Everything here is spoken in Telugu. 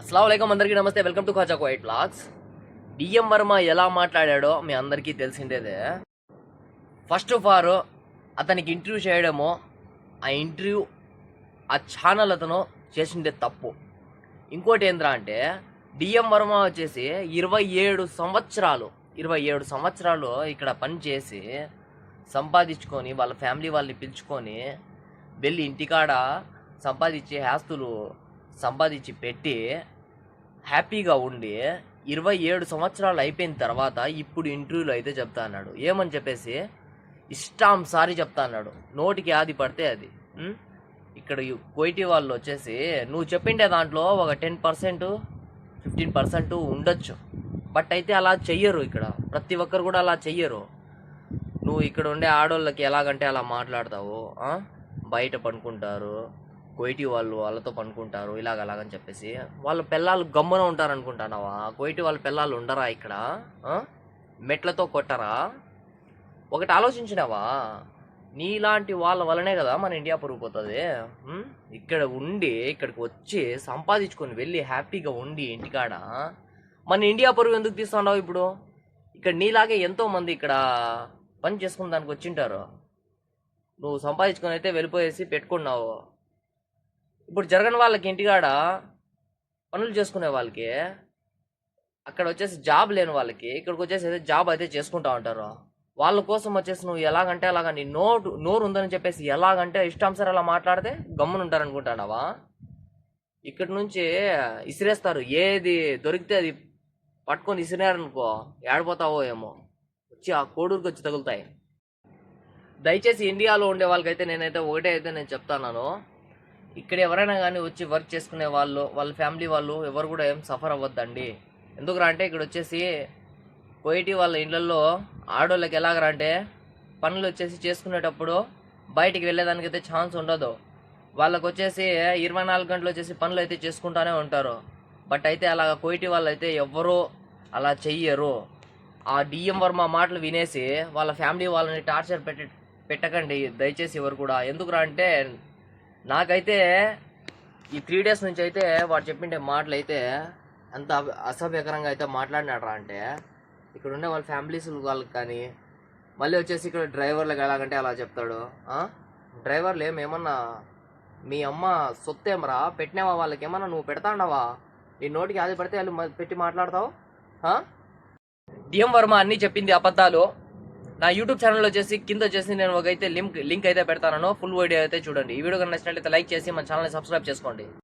అస్సలం అందరికీ నమస్తే welcome to Khaja white blogs. DM Varma ఎలా మాట్లాడాడో మీ అందరికీ తెలిసిందేదే. ఫస్ట్ ఆఫ్ ఆల్ అతనికి ఇంటర్వ్యూ చేయడము ఆ ఇంటర్వ్యూ ఆ ఛానల్ అతను చేసిందే తప్పు. ఇంకోటి ఏంద్రా అంటే డిఎం వర్మ వచ్చేసి ఇరవై ఏడు సంవత్సరాలు ఇరవై ఏడు సంవత్సరాలు ఇక్కడ పని చేసి సంపాదించుకొని వాళ్ళ ఫ్యామిలీ వాళ్ళని పిలుచుకొని వెళ్ళి ఇంటికాడ సంపాదించే ఆస్తులు సంపాదించి పెట్టి హ్యాపీగా ఉండి ఇరవై ఏడు సంవత్సరాలు అయిపోయిన తర్వాత ఇప్పుడు ఇంటర్వ్యూలో అయితే చెప్తా అన్నాడు. ఏమని చెప్పేసి? ఇష్టాంసారి చెప్తా అన్నాడు. నోటికి ఆది పడితే అది. ఇక్కడ కోయిటి వాళ్ళు వచ్చేసి నువ్వు చెప్పిండే దాంట్లో ఒక టెన్ పర్సెంట్ ఫిఫ్టీన్ పర్సెంట్ ఉండొచ్చు. బట్ అయితే అలా చెయ్యరు ఇక్కడ. ప్రతి ఒక్కరు కూడా అలా చెయ్యరు. నువ్వు ఇక్కడ ఉండే ఆడోళ్ళకి ఎలాగంటే అలా మాట్లాడతావు బయట పనుకుంటారు కోయిటి వాళ్ళు వాళ్ళతో పనుకుంటారు ఇలాగ అలాగని చెప్పేసి. వాళ్ళ పిల్లలు గమ్మున ఉంటారు అనుకుంటానావా కోయిటి వాళ్ళ పిల్లలు ఉండరా ఇక్కడ? మెట్లతో కొట్టరా? ఒకటి ఆలోచించినావా? నీలాంటి వాళ్ళ వల్లనే కదా మన ఇండియా పొరిగిపోతుంది ఇక్కడ ఉండి ఇక్కడికి వచ్చి సంపాదించుకొని వెళ్ళి హ్యాపీగా ఉండి ఇంటికాడ మన ఇండియా పొరుగు ఎందుకు తీస్తున్నావు ఇప్పుడు? ఇక్కడ నీలాగే ఎంతోమంది ఇక్కడ పని చేసుకుని దానికి వచ్చింటారు. నువ్వు సంపాదించుకొని అయితే వెళ్ళిపోయేసి పెట్టుకున్నావు. ఇప్పుడు జరగని వాళ్ళకి ఇంటికాడ పనులు చేసుకునే వాళ్ళకి అక్కడ వచ్చేసి జాబ్ లేని వాళ్ళకి ఇక్కడికి వచ్చేసి అయితే జాబ్ అయితే చేసుకుంటా ఉంటారు. వాళ్ళ కోసం వచ్చేసి నువ్వు ఎలాగంటే అలాగ నీ నోటు నోరు ఉందని చెప్పేసి ఎలాగంటే ఇష్టాంసారి అలా మాట్లాడితే గమ్మున ఉంటారు ఇక్కడి నుంచి ఇసిరేస్తారు. ఏది దొరికితే అది పట్టుకొని ఇసిరారనుకో ఏడిపోతావో ఏమో. వచ్చి ఆ కోడూరుకి వచ్చి తగులుతాయి. దయచేసి ఇండియాలో ఉండే వాళ్ళకైతే నేనైతే ఒకటే అయితే నేను చెప్తాను ఇక్కడ ఎవరైనా కానీ వచ్చి వర్క్ చేసుకునే వాళ్ళు వాళ్ళ ఫ్యామిలీ వాళ్ళు ఎవరు కూడా ఏం సఫర్ అవ్వద్దండి. ఎందుకురా అంటే ఇక్కడ వచ్చేసి పోయిటి వాళ్ళ ఇళ్ళల్లో ఆడోళ్ళకి ఎలాగరా అంటే పనులు వచ్చేసి చేసుకునేటప్పుడు బయటికి వెళ్ళేదానికి అయితే ఛాన్స్ ఉండదు. వాళ్ళకు వచ్చేసి ఇరవై నాలుగు గంటలు వచ్చేసి పనులు అయితే చేసుకుంటానే ఉంటారు. బట్ అయితే అలాగ కోయిటి వాళ్ళు అయితే ఎవ్వరూ అలా చెయ్యరు. ఆ డిఎం వర్మ మాటలు వినేసి వాళ్ళ ఫ్యామిలీ వాళ్ళని టార్చర్ పెట్టి పెట్టకండి దయచేసి ఎవరు కూడా. ఎందుకురా అంటే నాకైతే ఈ త్రీ డేస్ నుంచి అయితే వాడు చెప్పిండే మాటలు అయితే అంత అసభ్యకరంగా అయితే మాట్లాడినాడరా అంటే ఇక్కడ ఉండే వాళ్ళ ఫ్యామిలీస్ వాళ్ళకి కానీ మళ్ళీ వచ్చేసి ఇక్కడ డ్రైవర్లకు ఎలాగంటే అలా చెప్తాడు డ్రైవర్లు ఏమేమన్నా మీ అమ్మ సొత్తేమరా? పెట్టినావా వాళ్ళకి? ఏమన్నా నువ్వు పెడతాండవా? నీ నోటికి ఆది పెడితే వాళ్ళు పెట్టి మాట్లాడతావు డిఎం వర్మ అన్నీ చెప్పింది అబద్ధాలు. నా యూట్యూబ్ ఛానల్ వచ్చేసి కింద వచ్చేసి నేను ఒక అయితే లింక్ లింక్ అయితే పెడతాను ఫుల్ వీడియో అయితే చూడండి. ఈ వీడియో కనుక నచ్చినట్లయితే లైక్ చేసి మన ఛానల్ని సబ్స్క్రైబ్ చేసుకోండి.